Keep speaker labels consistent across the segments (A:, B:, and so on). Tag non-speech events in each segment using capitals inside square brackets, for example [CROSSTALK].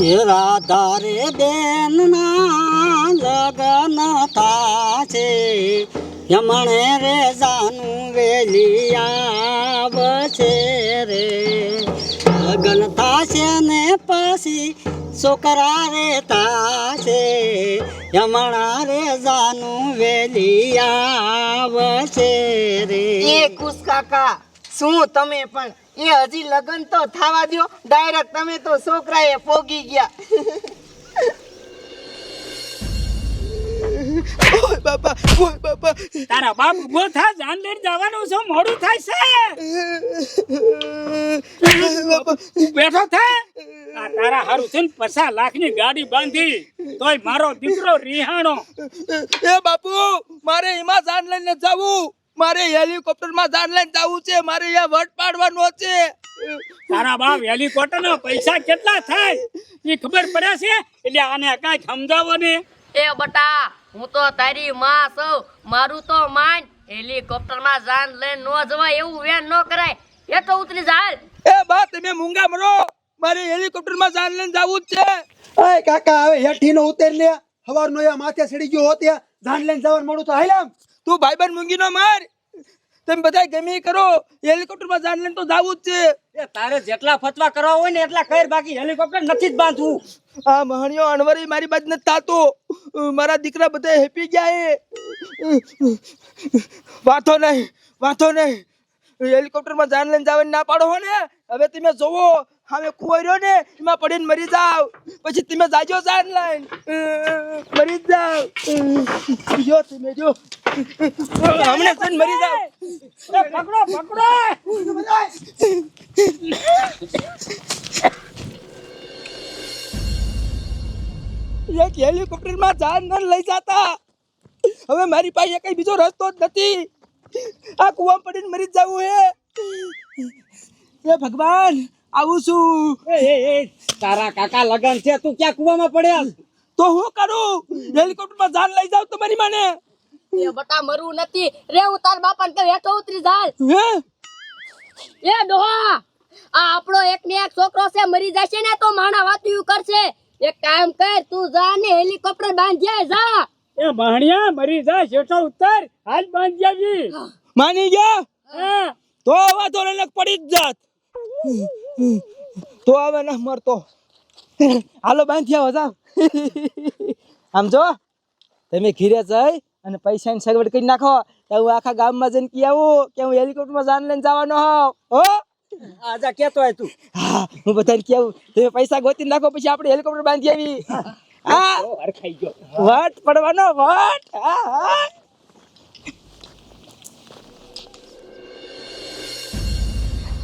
A: રાધા રે બેનના લગન થાશે યમણે રે જાનું વેલી આવશે રે. લગન થાશે ને પછી છોકરા રે થાશે યમણા રે જાનું વેલી આવશે રે.
B: એ કુશ કાકા, શું તમે પણ એ હજી લગન તો થવા દો ડાયરેક્ટ તમે તો છોકરાએ પોગી ગયા. ઓય બાપા ઓય બાપા.
C: તારા બાપ ઊભો થા જાન લઈને જવાનું છે મોડું થાય છે.
B: બાપા.
C: બેઠો થા. આ તારા હારું છે ને પચાસ લાખની ગાડી બાંધી. તોય મારો દીકરો રિહાણો.
B: એ બાપુ મારે એમાં જાન લઈને જવું. મારે હેલિકોપ્ટરમાં જાન લઈને જવું છે મારે અહીંયા વટ પાડવાનો છે.
C: તારા બાપ હેલિકોપ્ટર ના પૈસા કેટલા થાય? એ ખબર પડે છે? એટલે આને કઈ સમજાવો ને.
D: એ બટા હું તો તારી માં છું. મારું તો માન. હેલિકોપ્ટરમાં જાન લઈને નો જવાય એવું વેન નો કરાય. એ તો ઉતરી જાય
B: એ બા તમે મૂંગા મરો. મારે હેલિકોપ્ટરમાં જાન લઈને જવું જ છે.
E: અય કાકા હવે હેઠી નો ઉતર લે હવારનો એ માથે સડી ગયો હોત. જાન લઈને જવાનું મોડું તો હાલ્યામ
B: તું ભાઈબંધ મૂંગી નો માર. તમે બધા ગમે કરો. હેલિકોપ્ટરમાં જાન લઈને તો જવું જ છે.
C: તારે જેટલા ફતવા કરવા હોય ને એટલા કર બાકી હેલિકોપ્ટર નથી જ બાંધવું.
B: આ મહણિયો અણવરી મારી બાજ નથી થતો. મારા દીકરા બધા હેપી ગયા એ વાંધો નહીં વાંધો નહીં. હેલિકોપ્ટરમાં જાન લઈને જવાની ના પાડો હો ને. હવે તમે જોવો હવે કુંવર્યો ને એમાં પડીને મરી જાવ. પછી તમે જાજો જાન લઈને. મરી જાવ. જો તમે જો. હમણે સન મરી જાવ?
C: એ પકડો પકડો!
B: એક હેલિકોપ્ટરમાં જાન ન લઈ જતા. હવે મારી પાસે કઈ બીજો રસ્તો જ નથી. આ કુવા પડીને મરી જવું હે. એ ભગવાન આવું છું
C: એ એ એ તારા કાકા લગન છે તું ક્યાં કુવામાં પડ્યા?
B: તો હું કરું? હેલિકોપ્ટરમાં જાન લઈ જાવ તમારી માને.
D: એ બટા મરું નથી. રે હું તાર બાપા ને હેઠો ઉતરી જાય એ ડોહા આ આપણો એક ને એક છોકરો છે મરી જશે ને તો માણા વાતું કરશે. એક કામ કર તું જા ને હેલિકોપ્ટર બાંધી જા.
C: એ મહણિયા મરી જા શેઠો ઉતર. હાલ બાંધી આવી
B: માની ગયા?
C: હા.
B: તો લક પડી જ જાત. તો હવે ના મરતો. હાલો બાંધી આવો જાવ આમ જો તમે ઘીરે જઈ અને પૈસાની સગવડ કરી નાખો. તો હું આખા ગામમાં જઈને કી આવું કે હું હેલિકોપ્ટરમાં જાન લઈને જવાનો હો?
C: આજા કેતો હોય તું.
B: હા હું બધાને કેવું તમે પૈસા ગોતી નાખો પછી આપણે હેલિકોપ્ટર બાંધી આવી. હા.
C: હરખાઈ ગયો.
B: વટ પડવાનો વટ. હા હા.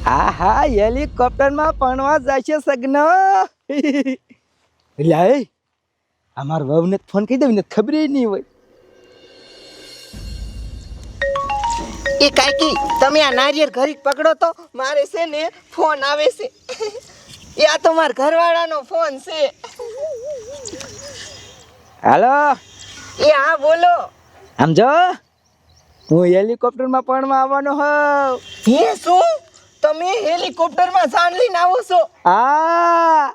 B: હા હા હેલિકોપ્ટરમાં પણવા જશે સગન. એ અમાર વહુને ફોન કરી દઉં ને ખબર નહીં હોય.
F: એ કાકી તમે આ નારિયેળ ઘરી પકડો તો મારે છે ને ફોન આવે છે. એ આ તો મારા ઘરવાળાનો ફોન છે.
B: હાલો?
F: એ હા બોલો.
B: આમ જો હું હેલિકોપ્ટરમાં પણમાં આવવાનો હોઉં.
F: હે શું? તમે હેલિકોપ્ટરમાં સાન લઈને આવો છો?
B: આ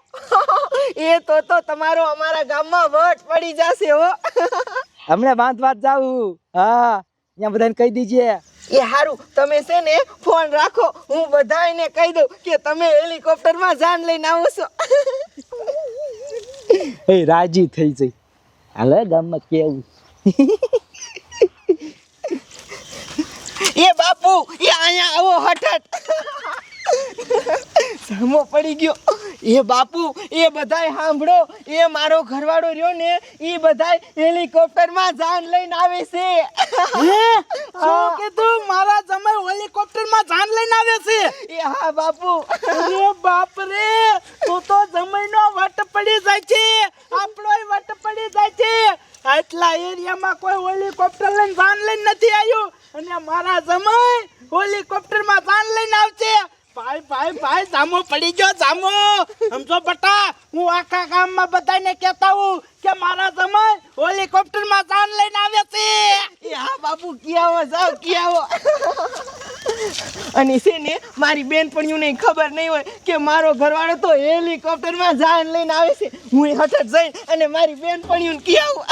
B: [LAUGHS]
F: એ તો તો તમારો અમારા ગામમાં વટ પડી જશે હો. [LAUGHS]
B: હમણાં બાંધ વાત જાવું હા અહીંયા બધાને કહી દીજે.
F: એ હારું તમે છે ને ફોન રાખો હું બધાને કહી દઉં કે તમે હેલિકોપ્ટરમાં જાન લઈને આવો છો.
B: એ રાજી થઈ જઈ. હાલે ગામમાં કેવું?
F: એ બાપુ એ અહીંયા આવો હઠટ સામો પડી ગયો. એ બાપુ એ બધાય સાંભળો. એ મારો ઘરવાળો રહ્યો ને એ બધાય હેલિકોપ્ટરમાં જાન લઈને આવે છે.
E: શું કીધું? મારા જમાઈ હેલિકોપ્ટરમાં જાન લઈને આવે છે?
F: એ હા બાપુ.
E: અરે બાપ રે તું તો જમાઈનો વટ પડી જાય છે. આપણોય વટ પડી જાય છે. આટલા એરિયામાં કોઈ હેલિકોપ્ટર લઈને જાન લઈને નથી આવ્યું. અને મારા જમાઈ હેલિકોપ્ટરમાં ભાઈ ભાઈ, જામો પડી ગયો, જામો. સમજો બટા, હું આખા ગામમાં બધાને કહેતા હું કે મારા સમય હેલિકોપ્ટરમાં જાન લઈને આવે છે.
F: એ હા, બાપુ કિયાવો જાઓ કિયાવો અને છે ને, મારી બેનપણીઓને ખબર નહીં હોય કે મારો ઘરવાળો તો હેલિકોપ્ટરમાં જાન લઈને આવે છે. હું હઠ જઈ અને મારી બેનપણીઓને કિયાવું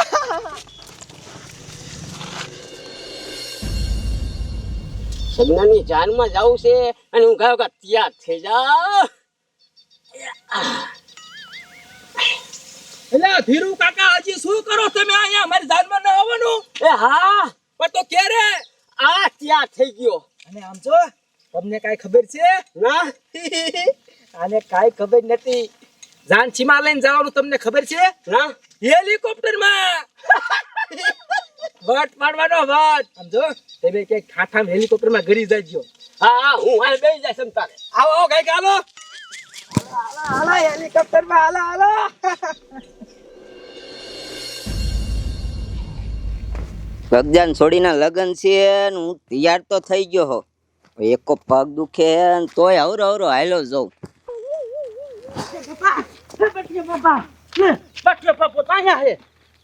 A: સગનાની જાનમાં જવું છે અને હું કે તૈયાર થઈ જા
B: એટલે ધીરુ કાકા હજી શું કરો તમે અહીંયા? મારી જાનમાં ન આવવાનું?
A: એ હા
B: પણ તો ક્યારે?
A: આ તૈયાર થઈ ગયો.
B: અને આમ જો તમને કાઈ ખબર છે?
A: ના. [LAUGHS]
B: આને કાઈ ખબર નથી. જાન સીમા લઈને જવાનું તમને ખબર છે?
A: ના.
B: હેલિકોપ્ટરમાં [LAUGHS] વટ પાડવાનો વટ સમજો તમે કે ખાઠામ હેલિકોપ્ટરમાં ઘરી જાજો
A: હા હા હું આ બેસી જાય સમતારે
B: આવો આવો કંઈક હાલો હાલો હેલિકોપ્ટરમાં હાલો હાલો
G: લગજાન છોડીને લગ્ન છે હું તૈયાર તો થઈ ગયો હો એકો પગ દુખે તોય હવરો હવરો હાલો જઉં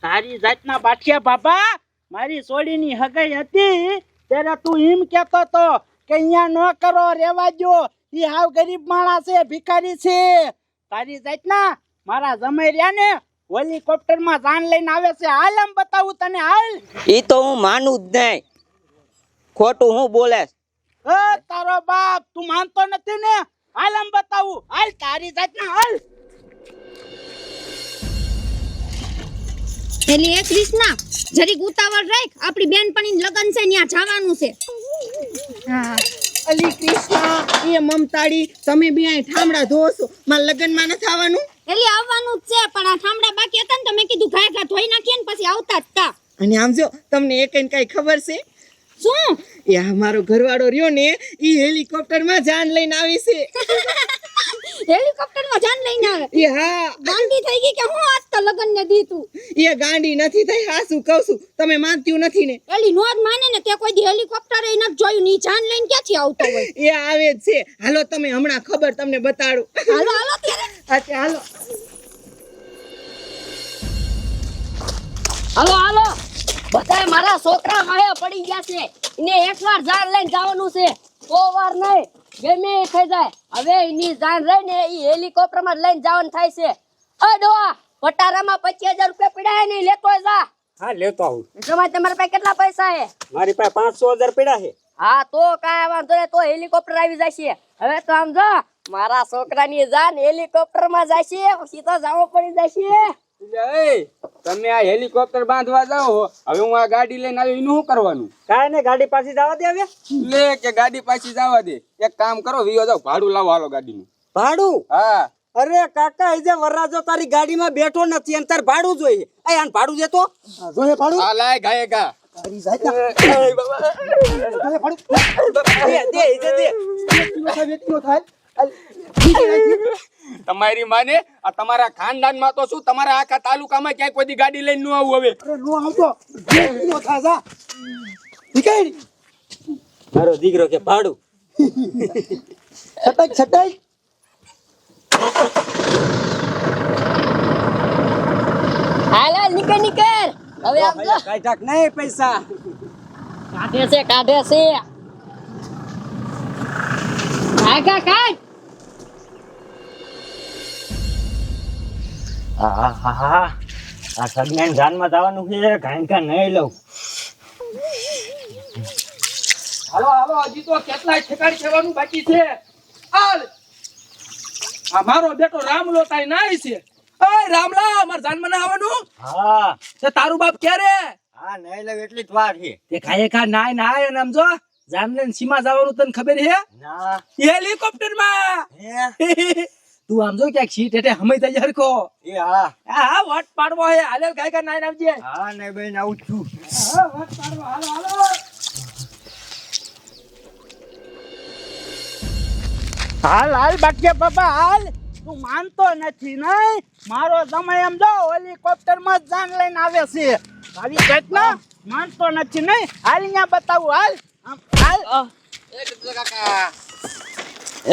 E: તારી જાતના બાટિયા બાબા મારી સોડીની હગાઈ હતી ત્યારે તું એમ કેતો તો કે અહીંયા ન કરો રેવા જો એ હાવ ગરીબ માણસ છે ભિખારી છે. તારી જાતના મારા જમાઈ રહ્યા ને હોલિકોપ્ટરમાં જાન લઈને આવે છે. હાલ એમ બતાવું તને હાલ.
G: એ તો હું માનું જ નહીં. ખોટું હું બોલે
E: તારો બાપ તું માનતો નથી ને? હાલ એમ બતાવું. હાલ તારી જાતના હાલ.
D: એલી એક રીતના જરીક ઉતાવળ રાખ આપણી બેનપણી લગન છે ત્યાં જવાનું છે. હા.
F: અલી કૃષ્ણ એ મમતાડી તમે બી અહીં ઠામડા છો. મારા લગ્નમાં નથી આવવાનું
D: એટલે આવવાનું જ છે પણ આ ઠામડા બાકી હતા ને તો મેં કીધું ઘા ઘા ધોઈ નાખીએ ને પછી આવતા જ તા.
F: અને આમ જો તમને એક કઈ ખબર છે?
D: શું?
F: એ અમારો મારો ઘરવાળો રહ્યો ને ઈ હેલિકોપ્ટરમાં જાન લઈને આવી છે. [LAUGHS]
D: હેલિકોપ્ટરમાં જાન લઈને આવે.
F: એ હા.
D: ગાંડી થઈ ગઈ કે હું આજ તો લગન ને દીધું
F: એ ગાંડી નથી થઈ હા શું કહું છું? તમે માનતી નથી ને.
D: એલી નો જ માને ને તે કોઈ દી હેલિકોપ્ટર એ નથી જોયું ની જાન લઈને ક્યાંથી આવતો હોય?
F: એ આવે જ છે. હાલો તમે હમણાં ખબર તમને બતાડું.
D: હાલો હાલો ત્યારે.
F: અચ્છા હાલો.
D: હાલો હાલો. બધાય મારા છોકરા માયા પડી ગયા છે. ને એકવાર જાન લઈને જવાનું છે. સો વાર નહીં. ગમે એ થઈ જાય. હવે એની જાણ રહી ને એ હેલિકોપ્ટરમાં લઈને જવાનું થાય છે. અ ડોવા પટારામાં પચીસ હજાર રૂપિયા પડ્યા નહીં લેતો જા.
C: હા લેતો આવું.
D: તમારે તમારા પાસે કેટલા પૈસા છે
C: મારી પાસે પાંચસો હજાર પડ્યા છે
D: હા તો કાંઈ વાંધો નહીં તો હેલિકોપ્ટર આવી જશે. હવે તો આમ જો મારા છોકરાની જાન હેલિકોપ્ટરમાં જશે તો જવો પડી જશે.
B: તમે આ હેલિકોપ્ટર બાંધવા જાઓ હવે હું આ ગાડી લઈને આવ્યો એનું શું કરવાનું?
C: કાંઈ ને ગાડી પાછી જવા દે હવે.
B: લે કે ગાડી પાછી જવા દે. એક કામ કરો વિયો જાઓ ભાડું લાવો હાલો ગાડીનું.
C: ભાડું?
B: હા.
C: અરે કાકા એ જે વરરાજો તારી ગાડીમાં બેઠો નથી અને તાર ભાડું જોઈએ. આ આને ભાડું દેતો જોઈએ ભાડું?
B: હા લાય ગાય ગા.
C: દે દે દે. દે
B: તમારી માને આ તમારા ખાનદાનમાં તો શું તમારા આખા તાલુકામાં ક્યાંય કોઈ ગાડી લઈને ન આવું હવે?
C: મારો દીકરો કે ભાડું.
D: છટાઈ. હાલ નીકળ નીકળ. હવે આમ જો.
C: નહીં પૈસા.
D: કાઢે છે કાઢે છે. આગા કાઢ.
C: હા હા હા આ સગનાન જાનમાં જવાનું છે કાંઈ કાંઈ નહીં લઉં.
B: હાલો હાલો હજી તો કેટલાય ઠેકાડી કહેવાનું બાકી છે. હાલ. આ મારો બેટો રામલો તાઈ નાય છે. ઓય રામલા માર જાનમાં ના આવવાનું?
C: હા.
B: તે તારું બાપ ક્યારે?
C: હા નહીં લઉં એટલી જ વાર છે.
B: તે કાંઈ કા નાય નાય અને સમજો જો જાનલેન સીમા જવાનું તને ખબર છે?
C: ના.
B: હેલિકોપ્ટરમાં
C: હે? [LAUGHS]
B: તું આમ જો ક્યાંક સીટ એટલે હમે તૈયાર કો.
C: એ હા.
B: હા વટ પાડવો હે. હાલે કાય કા નાઈ આવજે
C: હા ને બેન આવું છું.
B: હા વટ પાડવો. હાલો હાલો.
E: હાલ હાલ બાકી બાબા હાલ. તું માનતો નથી નહીં? મારો સમય એમ જો હેલિકોપ્ટરમાં જાન લઈને આવે છે. તારી કેટલા માનતો નથી નહીં? હાલ અહીંયા બતાવું હાલ. હાલ. આમ, કાકા.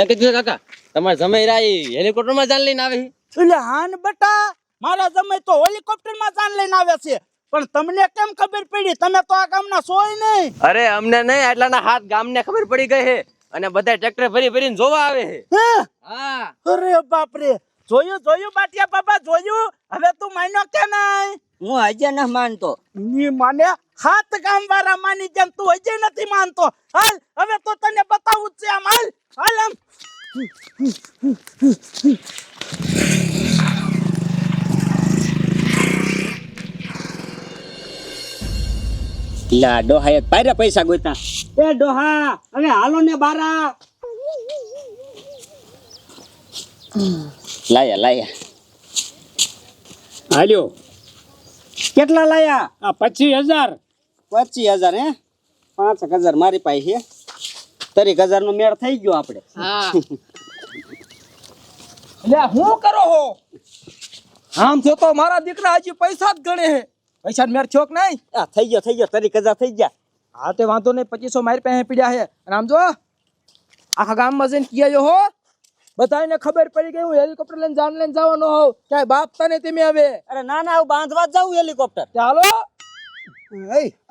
H: એ કીધું કાકા. તમારે જમાઈ રાઈ હેલિકોપ્ટરમાં જાન લઈને આવે
E: એટલે હાન બટા મારા જમાઈ તો હેલિકોપ્ટરમાં જાન લઈને આવે છે. પણ તમને કેમ ખબર પડી? તમે તો આ ગામના સોય નહીં.
H: અરે અમને નહીં આટલાના હાથ ગામને ખબર પડી ગઈ હે અને બધા ટ્રેક્ટર ભરી ભરીને જોવા આવે
E: હે?
H: હા.
E: અરે બાપ રે જોયું જોયું બાટિયા બાબા જોયું? હવે તું માન્યો કે નહીં?
G: હું હજે ન માનતો.
E: ની માને હાથ ગામ વાળા માની જેમ તું હજી નથી માનતો. હાલ હવે તો તને બતાવું જ છે આમ. હાલ હાલ આમ.
C: લા ડોહા એક પાયરા પૈસા ગોતા એ ડોહા હવે હાલો ને બારા.
G: લાયા લાયા.
C: હાલ્યો. કેટલા લાયા? આ પચીસ હજાર.
G: પચીસ હજાર હે? પાંચ હજાર મારી પાસે તરીક હજાર નો મેળ થઈ ગયો આપણે.
B: એટલે હું કરો હો? આમ જો તો મારા દીકરા હજી પૈસા જ ગણે હે. પૈસા મેર છોક નહીં?
G: આ થઈ ગયો થઈ ગયો તરીક હજાર થઈ ગયા.
B: હા તે વાંધો નહીં પચીસો મારી પાસે પીડ્યા હે. અને આમ જો આખા ગામમાં જઈને કિયા જો હો? બધાને ખબર પડી ગઈ હું હેલિકોપ્ટર લઈને જાન લઈને જવાનો હોઉં. ક્યાંય બાપ તને તમે હવે
G: અરે ના ના હું બાંધવા જ જાઉં હેલિકોપ્ટર.
B: ચાલો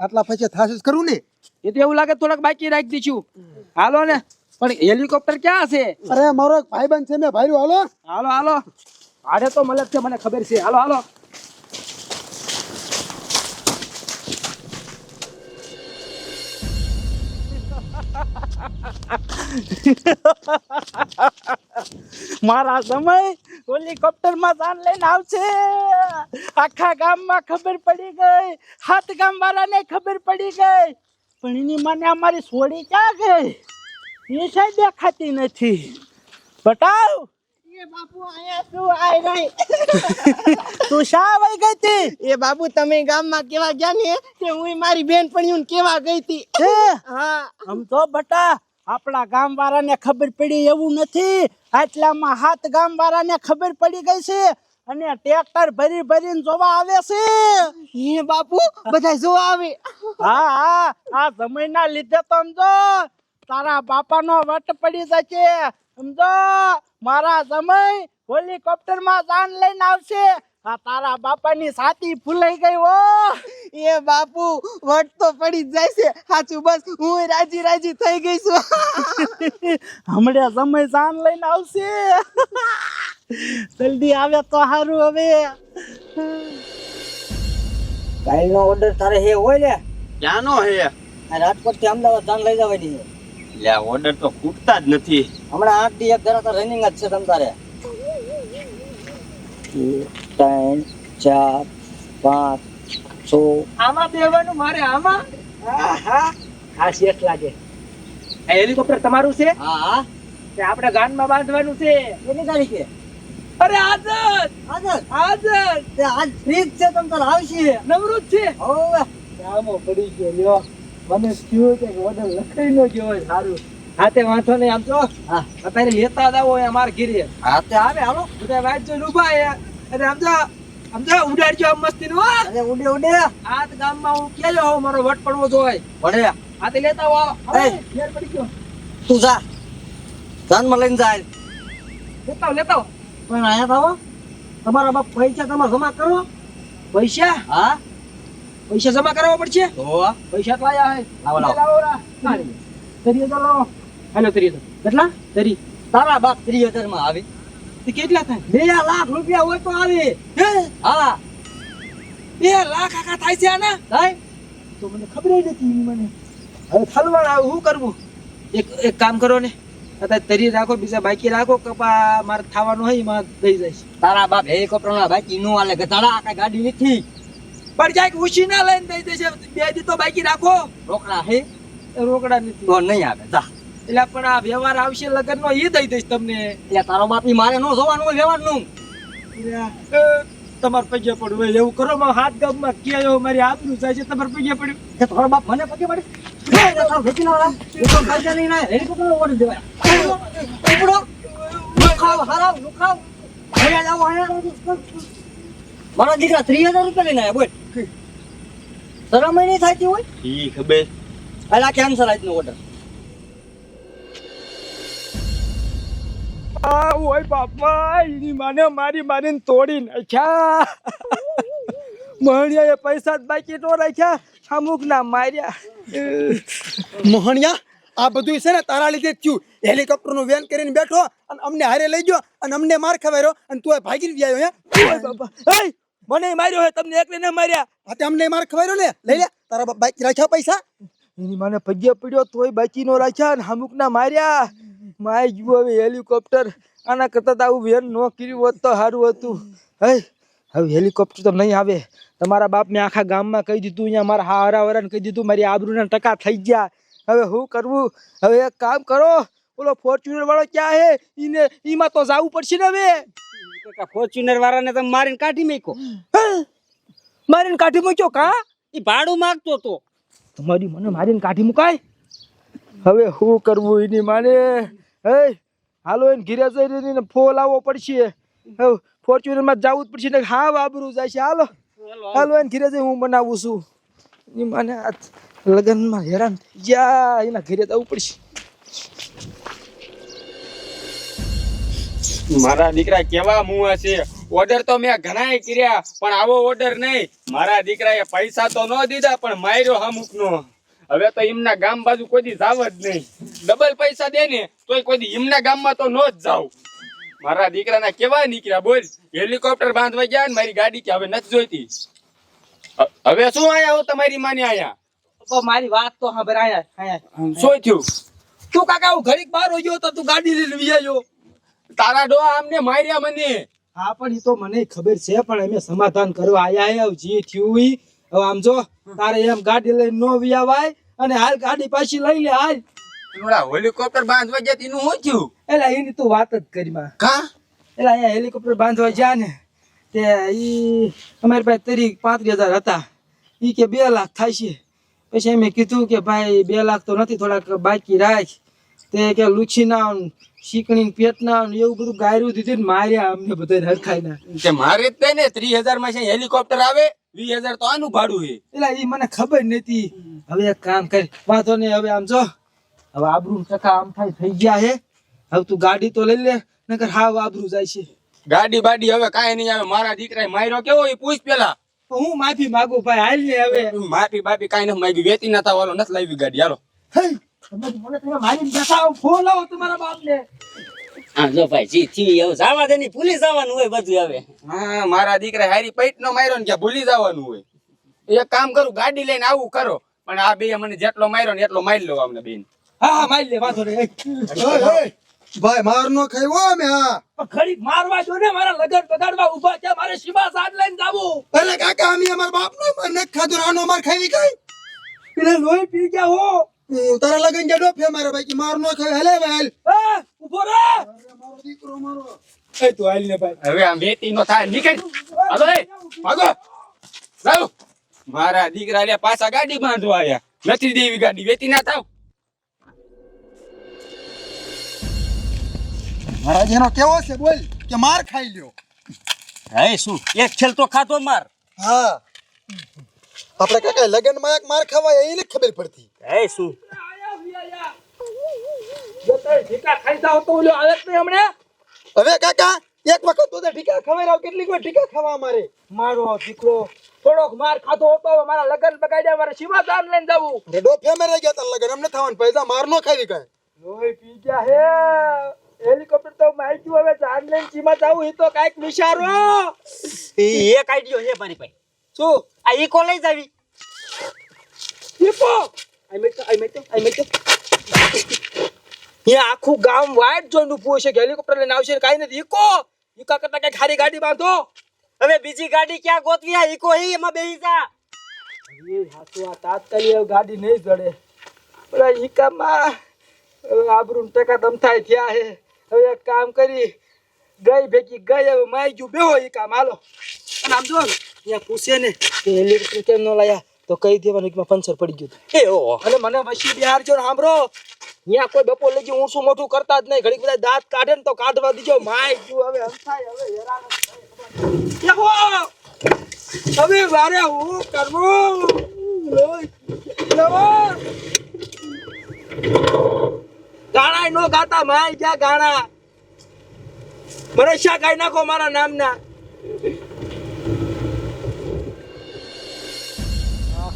I: આટલા પછી થાશે જ ખરું ને?
B: એ તો એવું લાગે થોડાક બાકી રાખી દઈશું હાલો ને. પણ હેલિકોપ્ટર ક્યાં છે
I: અરે મારો એક ભાઈબંધ છે મેં ભાઈ હાલો.
B: હાલો હાલો. આડે તો મલક છે મને ખબર છે. હાલો હાલો.
E: મારા સમય હેલિકોપ્ટરમાં જાન લઈને આવશે. આખા ગામમાં ખબર પડી ગઈ. હાથ ગામ વાળાને ખબર પડી ગઈ. પણ એની મને અમારી સોડી ક્યાં ગઈ? એ સાહેબ દેખાતી નથી.
F: રહી [LAUGHS]
E: તું શા વઈ ગઈ હતી?
F: એ બાપુ તમે ગામમાં કેવા ગયા ને કે હું મારી બેન પણ કેવા ગઈ હતી?
E: હા? આમ તો બટા આપણા ગામ વાળાને ખબર પડી એવું નથી. આટલામાં હાથ ગામ વાળાને ખબર પડી ગઈ છે. અને ટ્રેક્ટર ભરી ભરીને જોવા આવે છે.
F: એ બાપુ બધા જોવા આવે.
E: હા હા આ સમયના લીધે તો સમજો તારા બાપાનો વટ પડી જશે. સમજો મારા સમય હોલિકોપ્ટરમાં જાન લઈને આવશે. આ તારા બાપાની સાતી ફૂલાઈ ગઈ હો.
F: એ બાપુ વટ તો પડી જાય છે સાચું બસ હું રાજી રાજી થઈ ગઈ છું.
E: હમણાં સમય જાન લઈને આવશે. જલ્દી આવે તો સારું હવે.
G: કાલનો ઓર્ડર તારે હે હોય ને
H: ક્યાંનો હે?
G: આ રાજકોટથી અમદાવાદ જાન લઈ જવાની છે
H: લે ઓર્ડર તો ખૂટતા જ નથી.
G: હમણાં આઠ દી એક ધરા તો રનિંગ જ છે તમ તારે ત્રણ ચાર પાંચ છ.
B: આમાં દેવાનું મારે આમાં? હા આ શેઠ લાગે. આ હેલિકોપ્ટર તમારું છે?
G: હા હા.
B: આપણે ગાનમાં બાંધવાનું છે?
G: એની તારીખે?
B: અરે આજ જ,
G: આજે
B: આજ
G: તે આજ ફ્રી છે તમ તાર આવશે.
B: નવરું છે.
G: ઓવે
B: કામો પડી ગયો લ્યો. મને કયો કે ઓર્ડર લખાઈ ન ગયો હોય સારું. હાથે વાંચો વાંધો નહીં આમ તો
G: હા.
B: અત્યારે લેતા જ આવો અમાર ઘીરે.
G: હા આવે હાલો.
B: બધા વાત જોઈને છે. અને આમ તો આમ તો ઉડાડજો આમ મસ્તી નું
G: અરે ઉડે ઉડે.
B: આ ગામમાં હું કેજો હોઉં મારો વટ પડવો જોઈએ
G: વડે.
B: હાથે લેતા આવો.
G: એ.
B: ફેર પડી ગયો.
G: તું જા. જાનમાં લઈને જાય.
B: લેતા લેતા.
G: પણ આયા થાવો તમારા બાપ પૈસા તમારે જમા કરો.
B: પૈસા?
G: હા?
B: પૈસા જમા કરાવવા પડશે?
G: તો
B: પૈસા તો આયા હે.
G: લાવો, લાવો.
B: લાવો તરી હજાર લાવો. હેલો તરી હજાર. કેટલા? તરી
G: તારા બાપ ત્રીસ હજારમાં આવે.
B: તે કેટલા થાય?
G: બે લાખ રૂપિયા હોય તો આવે.
B: હે?
G: હા.
B: બે લાખ આખા થાય છે આના.
G: થાય?
B: તો મને ખબર નથી મને. હવે ફલવાડ આવે શું કરવું? એક એક કામ કરો ને. અત્યારે તરી રાખો બીજા બાકી રાખો કપા મારે થવાનું હોય એમાં દઈ જાય
G: તારા બાપ હેલિકોપ્ટર ના બાકી નું આલે ગધાડા આ કઈ ગાડી નથી.
B: પણ ક્યાંક ઉછી ના લઈને દઈ દેશે બે દી તો બાકી રાખો.
G: રોકડા હે?
B: રોકડા નથી.
G: તો નહીં આવે જા.
B: એટલે પણ આ વ્યવહાર આવશે લગન નો એ દઈ દઈશ તમને.
G: એટલે તારો બાપ મારે નો જોવાનું હોય વ્યવહારનું.
B: એ, તમારે પગે પડવું એવું કરો. માં હાથ ગામમાં ક્યાં મારી આબરૂ જાય છે તમારે પગે પડ્યું
G: કે તારો બાપ મને પગે પડે? હે, એટલે તારો ભેગી ના આવે. હું તો કાંઈ નહીં ના હેલિકોપ્ટર નો ઓર્ડર દેવાય. ઉપડો લુખાવ હરાવ લુખાવ. અહીંયા જાઓ અહીંયા મારા દીકરા ત્રીસ હજાર રૂપિયા લઈને આવ્યા બોલ. શરમ નહીં થતી હોય?
H: ઠીક બે
G: અલા કેન્સલ આજનો ઓર્ડર
B: આ ઓય બાપા એની માને મારી મારીને તોડી નાખ્યા. મહણિયાએ પૈસા જ બાકી તો રાખ્યા અમુક ના માર્યા.
I: મોહણિયા આ બધું છે ને તારા લીધે જ થયું. હેલિકોપ્ટરનું વેન કરીને બેઠો અને અમને હારે લઈ ગયો અને અમને માર ખવાયો અને તું ભાગી હે.
B: બાપા મને માર્યો હે તમને એકને ના માર્યા.
I: હા અમને માર ખવાયો ને. લઈ લે તારા બાઈક રાખ્યા પૈસા.
B: એની માને પગ્યા પડ્યો તોય બાકી નો રાખ્યા અને અમુક ના માર્યા. માય જુઓ હવે હેલિકોપ્ટર આના કરતા આવું વેન ન કર્યું હોત તો સારું હતું. હે? હવે હેલિકોપ્ટર તો નહીં આવે. તમારા બાપને આખા ગામમાં કહી દીધું અહીંયા મારા હારા વરાને કહી દીધું મારી આબરૂના ટકા થઈ ગયા. હવે શું કરવું? હવે એક કામ કરો. ઓલો ફોર્ચ્યુનર વાળો ક્યાં હે? ઈને ઈમાં તો જાવું પડશે ને હવે.
H: ફોર્ચ્યુનર વાળાને તમે મારીને કાઢી મૂક્યો.
B: હે? મારીને કાઢી મૂક્યો કા?
H: એ ભાડું માગતો તો.
B: તમારી મને મારીને કાઢી મુકાય? હવે શું કરવું એની માને? હે હાલો એને ઘીરે જઈને ફોલ આવવો પડશે. હવે ફોર્ચ્યુનરમાં જવું જ પડશે ને હા વાબરું જાય છે. હાલો હાલો એને ઘીરે જઈ હું બનાવું છું. માને આ લગ્નમાં હેરાન થઈ ગયા એના ઘરે જવું પડશે.
J: મારા દીકરા કેવા મુવા છે? ઓર્ડર તો મેં ઘણાય કર્યા પણ આવો ઓર્ડર નહીં. મારા દીકરાએ પૈસા તો ન દીધા પણ માર્યો અમુક નો હવે તો એમના ગામ બાજુ કોઈ દી જાવ જ નહીં. ડબલ પૈસા દે ને તોય કોઈ દી એમના ગામમાં તો ન જ જાવ. મારા દીકરાના કેવા નીકળ્યા બોલ. હેલિકોપ્ટર બાંધવા ગયા ને મારી ગાડી કે હવે નથી જોઈતી. હવે શું આયા હો તમારી માને આયા?
B: મારી વાત તો બરાબર આયા
J: શું થયું?
B: તું કાકા હું ઘડીક બહાર ગયો તો તું ગાડી લઈને વી
J: તારા ડોહા અમને માર્યા મને.
B: હા પણ એ તો મને ખબર છે પણ અમે સમાધાન કરવા આયા હે જે થયું હવે આમ જો તારે એમ ગાડી લઈને નો વિયાવાય અને હાલ ગાડી પાછી લઈ લે હાલ.
J: ઓલા હેલિકોપ્ટર બાંધવા ગયા તેનું શું થયું?
B: એટલે એની તું વાત જ કરી માં.
J: કા?
B: એટલે અહીંયા હેલિકોપ્ટર બાંધવા ગયા ને તે ઈ અમારી પાસે તરી પાંત્રીસ હજાર હતા. ઈ કે બે લાખ થાય છે. પછી એમ કીધું કે ભાઈ બે લાખ તો નથી થોડાક બાકી રાખ. તે કે લુછીના શીકણી પેટના ને એવું બધું ગાયરું દીધું ને માર્યા અમને બધા હરખાઈ ના
J: મારે જ ને ત્રીસ હજારમાં હેલિકોપ્ટર આવે. વીસ હજાર તો આનું ભાડું હે
B: એટલે એ મને ખબર નથી હવે એક કામ કરી વાંધો નહીં હવે આમ જો. હવે આબરૂ ટકા આમ થાય થઈ ગયા હે હવે તું ગાડી તો લઈ લે નકર હાવ આબરૂ જાય છે.
J: ગાડી બાડી હવે કાંઈ નહીં આવે મારા દીકરાએ માર્યો કેવો એ પૂછ પેલા.
B: તો હું માફી માંગુ ભાઈ હાલ ને હવે.
J: માફી બાફી કાંઈ નથી માંગ્યું વેતી નતા વાળો નથી લાવી ગાડી હાલો.
B: મને તમે મારી બેઠા ફોન લાવો તમારા બાપને.
H: હા જો ભાઈ જી થયું એવું જવા દે ની ભૂલી જવાનું હોય બધું હવે.
J: હા મારા દીકરા હારી પૈટ નો માર્યો ને ક્યાં ભૂલી જવાનું હોય. એક કામ કરું ગાડી લઈને આવું કરો પણ આ બે મને જેટલો માર્યો ને એટલો મારી લો અમને બેન.
B: હા હા મારી લે વાંધો નહીં.
I: ઓય, ઓય. ભાઈ માર નો ખાયો હા
B: ખરી મારવા જો ને મારા લગન બગાડવા ઊભા છે મારે શિવા સાડ લઈને જાવું.
I: એટલે કાકા અમે અમાર બાપ નો માર ખાધું આનો માર ખાવી કઈ
B: પેલા લોહી પી ગયા હો.
I: તારા લગન કે ડોફે મારે બાકી માર નો ખાય હાલે ભાઈ
B: એ ઊભો રે
I: મારો દીકરો મારો
B: એ તું હાલ ને ભાઈ.
J: હવે આમ વેતી નો થાય નીકળ. હાલો એ ભાગો. મારા દીકરા લે પાછા ગાડી બાંધવા આયા. નથી દેવી ગાડી વેતી ના થાવ.
I: મારા જેનો કેવો છે બોલ કે માર ખાઈ લ્યો.
H: હે શું? એક ખેલ તો ખાધો માર.
I: હા. આપણે કાકા લગનમાં એક માર ખવાય એને ખબર પડતી.
H: હે શું?
I: હવે કાકા એક વખત તો ઢીકા ખવાય કેટલીક વાર ઢીકા ખાવા મારે
B: મારો દીકરો થોડોક માર ખાધો હતો મારા લગન બગાડ્યા મારે સીમા દાન લઈને જવું.
I: અરે ડોફે રહી ગયા તાર લગન અમને થવાનું પૈસા માર નો ખાવી કાય
B: લોહી પી ગયા હે હેલિકોપ્ટર તો મારી ગયું હવે જાન લઈને સીમા જાવું એ તો કાંઈક વિચારો.
H: એક આઈડિયો હે મારી પાસે.
B: શું?
H: આ ઈકો લઈ જાવી
B: ટીપો આખું ગામ વાટ જોઈને ઉભું હશે. હેલિકોપ્ટર લઈને આવશે કઈ નથી. ઈકો ઈકા કરતા કઈ ખારી ગાડી બાંધો.
H: હવે બીજી ગાડી ક્યાં ગોતવી? ઈકો હે એમાં બેહી જા.
B: હાથું ગાડી નહીં જડે. પેલા ઈકામાં આબરૂ ટકા દમથાય થયા હે. હવે એક કામ કરી. ગઈ ભેગી ગઈ હવે માઈ ગયું. બેહો ઈ કામ અને આમ જો ને, હેલિકોપ્ટર કેમ ન લાયા? તો કહી દેવાનું કે પંચર પડી ગયું.
H: એ ઓ
B: અને મને વસી બિહાર જો સાંભળો અહીંયા કોઈ બપોર લગી શું મોટું કરતા જ નહીં. ઘડીક બધા દાંત કાઢે ને તો કાઢવા દીજો. માય ગયું હવે હંસાય હવે હેરાન! હવે મારે હું કરવું. ગાણા નો ગાતા માય ગયા ગાણા. મને શા કાઢી નાખો મારા નામના?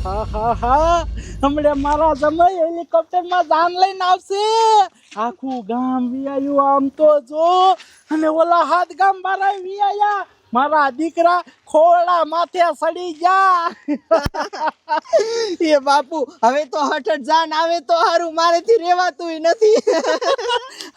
E: હા હા હા. હમણે મારા સમય હેલિકોપ્ટરમાં જાન લઈને આવશે. આખું ગામ વિયાયું આમ તો જો. અને ઓલા હાથ ગામ બારા વિયાયા મારા દીકરા ખોળા માથે સડી ગયા
F: એ બાપુ હવે તો હઠટ જાન આવે તો હારું મારેથી રેવાતું નથી.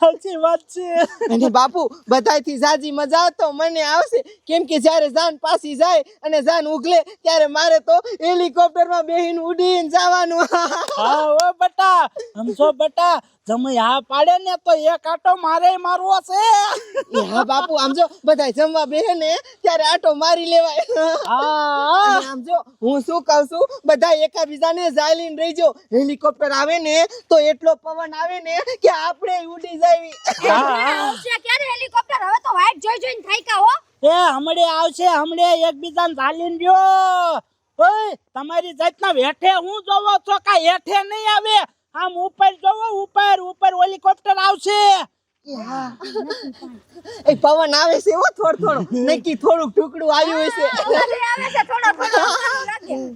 E: સાચી વાત છે.
F: અને બાપુ બધાથી સાજી મજા તો મને આવશે. કેમ કે જ્યારે જાન પાસી જાય અને જાન ઉગલે ત્યારે મારે તો હેલિકોપ્ટરમાં બેહીને ઉડીને જવાનું.
E: હા ઓ બટા સમજો બટા. જમાઈ હા પાડે ને તો એક આટો મારે મારવો છે.
F: હા બાપુ આમ જો બધા જમવા બેહે ને ત્યારે આટો મારી લેવાય.
E: હા.
F: આમ જો હું શું કહું છું બધા એકાબીજાને ઝાલીને રહીજો. હેલિકોપ્ટર આવે ને તો એટલો પવન આવે ને કે આપણે ઉડી જાવી.
D: ક્યારે હેલિકોપ્ટર? હવે તો વાઇટ જોઈ જોઈને થાક્યા હો.
E: એ હમણે આવશે હમણે એકબીજાને ઝાલીને રહ્યો. ઓય તમારી જાતના વેઠે હું જોવો છો કા હેઠે નહીં આવે. આમ ઉપર જોવો ઉપર ઉપર હેલિકોપ્ટર આવશે.
F: એ પવન આવે છે એવો થોડો થોડો. નક્કી થોડુંક ટુકડું આવ્યું હશે.
D: આવે છે થોડો થોડો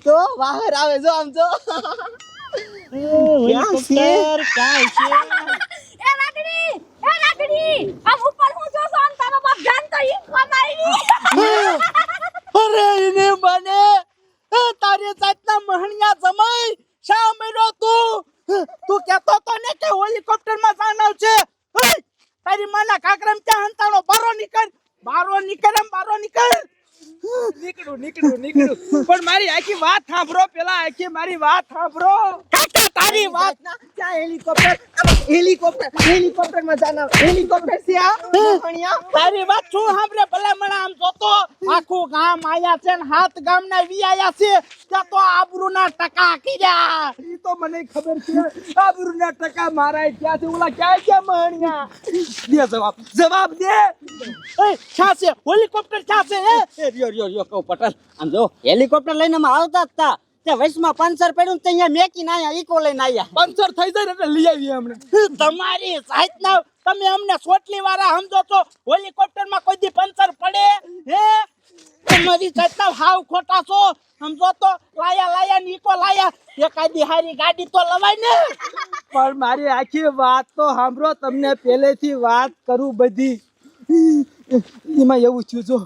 F: તો બહાર આવે જો આમ જો.
E: હેલિકોપ્ટર ક્યાં છે?
D: એ રાગડી એ રાગડી આમ ઉપર હું જોશો આમ તારો બાપ જાણતો ઈ કમાઈ
E: અરે એને બને એ જાતના મહણિયા જમાઈ શા મર્યો તું? તું કહેતો તો ને કે હેલિકોપ્ટરમાં જાન આવશે હે! તારી માના કાકરમ ત્યાં હંતાનો બારો નીકળ. બારો નીકળ એમ, બારો નીકળ.
B: નીકળું નીકળું નીકળું. પણ મારી આખી વાત સાંભળો, પેલા આખી મારી વાત સાંભળો.
E: તારી વાત
F: ના ક્યાં હેલિકોપ્ટર? હેલિકોપ્ટર હેલિકોપ્ટરમાં જાના. હેલિકોપ્ટર છે આ?
E: તારી વાત શું સાંભળે? ભલે મને આમ જોતો આખું ગામ આયા છે ને હાથ ગામ ના વી આયા છે કે તો આબરૂ ના ટકા કીધા
B: ઈ તો મને ખબર છે. આબરૂના ટકા મારા છે ઓલા ક્યાં ક્યાં મણિયા? દે જવાબ જવાબ દે.
E: એ ક્યાં છે? હેલિકોપ્ટર ક્યાં છે હે?
A: એ રિયો રિયો રિયો કહું પટેલ. આમ જો હેલિકોપ્ટર લઈને અમે આવતા જ તા વચમાં પંચર પડ્યું ને તે અહીંયા મેકીને આયા ઈકો લઈને આયા.
B: પંચર થઈ જાય ને એટલે લઈ આવીએ હમણે.
E: તમારી જાતના તમે અમને સોટલી વાળા સમજો તો હેલિકોપ્ટરમાં કોઈ દી પંચર પડે? હે? તમારી જાતના હાવ ખોટા છો. સમજો તો લાયા લાયા નીકો લાયા. એકાદી હારી ગાડી તો લવાય ને.
B: પણ મારી આખી વાત તો સાંભળો તમને પહેલેથી વાત કરું બધી. એમાં એવું થયું જો.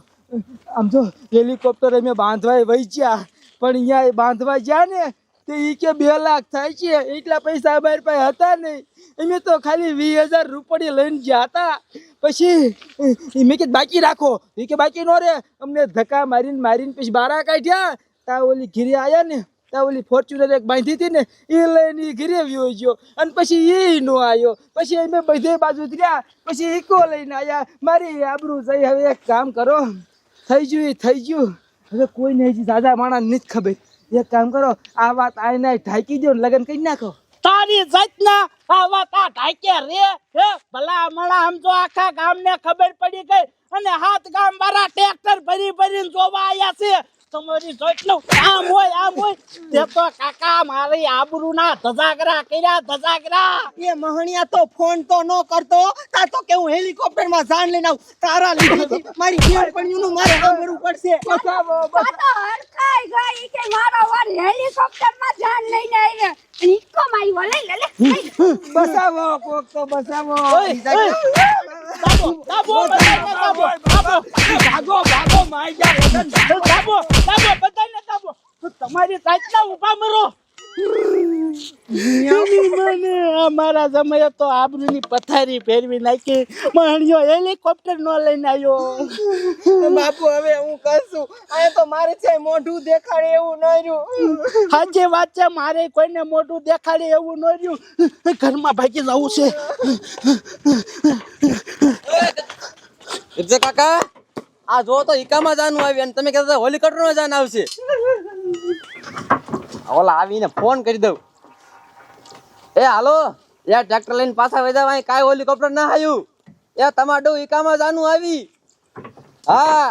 B: આમ જો હેલિકોપ્ટર અમે બાંધવા વહી ગયા. પણ અહીંયા બાંધવા ગયા ને, તે ઈ કે બે લાખ થાય છે. એટલા પૈસા અમારી પાસે હતા નહીં. અમે તો ખાલી વીસ હજાર રૂપિયા લઈને ગયા હતા. પછી મેં કે બાકી રાખો. એ કે, બાકી નો રે. અમને ધક્કા મારીને મારીને પછી બારા કાઢ્યા. તા ઓલી ઘીરે આવ્યા ને તા ઓલી ફોર્ચ્યુનર એક બાંધી હતી ને એ લઈને ઘરે વ્યો ગયો. અને પછી એ નો આવ્યો. પછી અમે બધે બાજુ રહ્યા પછી ઈકો લઈને આવ્યા મારી આબરૂ જઈ, હવે એક કામ કરો. થઈ ગયું એ થઈ ગયું. હવે કોઈ નહીં દાદા માણા નથી ખબર. એક કામ કરો, આ વાત આઈને ઢાંકી દો ને લગ્ન કરી નાખો.
E: તારી જાતના આ વાત આ ઢાંકે રે, હે? ભલા મળા આમ તો આખા ગામને ખબર પડી ગઈ અને હાથ ગામ વાળા ટ્રેક્ટર ભરી ભરીને જોવા આયા છે. તમારી જાતનું આમ હોય આમ હોય તે તો કાકા મારી આબરૂના ધજાગરા કર્યા ધજાગરા.
F: એ મહણિયા તો ફોન તો ન કરતો. તાર તો કે હું હેલિકોપ્ટરમાં જાન લઈને આવું. તારા લીધે મારી બેનપણીઓનું મારે સાંભળવું પડશે.
D: તો હરખાઈ ગઈ કે મારો વાર હેલિકોપ્ટરમાં જાન લઈને આવી નીકો મારી વલે આવ્યો લઈ લે લે લઈ લે.
B: બસાવો કોક તો બસાવો.
E: ભાગો ભાગો માઈ જા દાબો. દાબો બધાને દાબો તમારી જાતના ઊભા મરો. મને અમારા સમયે તો આબરૂની પથારી ફેરવી નાખી. માણ્યો હેલિકોપ્ટર નો લઈને આવ્યો.
F: બાપુ હવે હું કરશું? આ તો મારે છે મોઢું દેખાડે એવું ન રહ્યું.
E: સાચી વાત છે મારે કોઈને મોઢું દેખાડે એવું ન રહ્યું. ઘરમાં ભાગી જવું છે
H: કાકા. આ જો તો ઈકામાં જાનું આવી અને તમે કહેતા હતા હેલિકોપ્ટરમાં જાન આવશે. ઓલા આવીને ફોન કરી દઉં. એ હાલો યાર ટ્રેક્ટર લઈને પાછા વેદા અહીં કાંઈ હેલિકોપ્ટર ના આવ્યું એ તમારું ઈકામાં જાનું આવી. હા.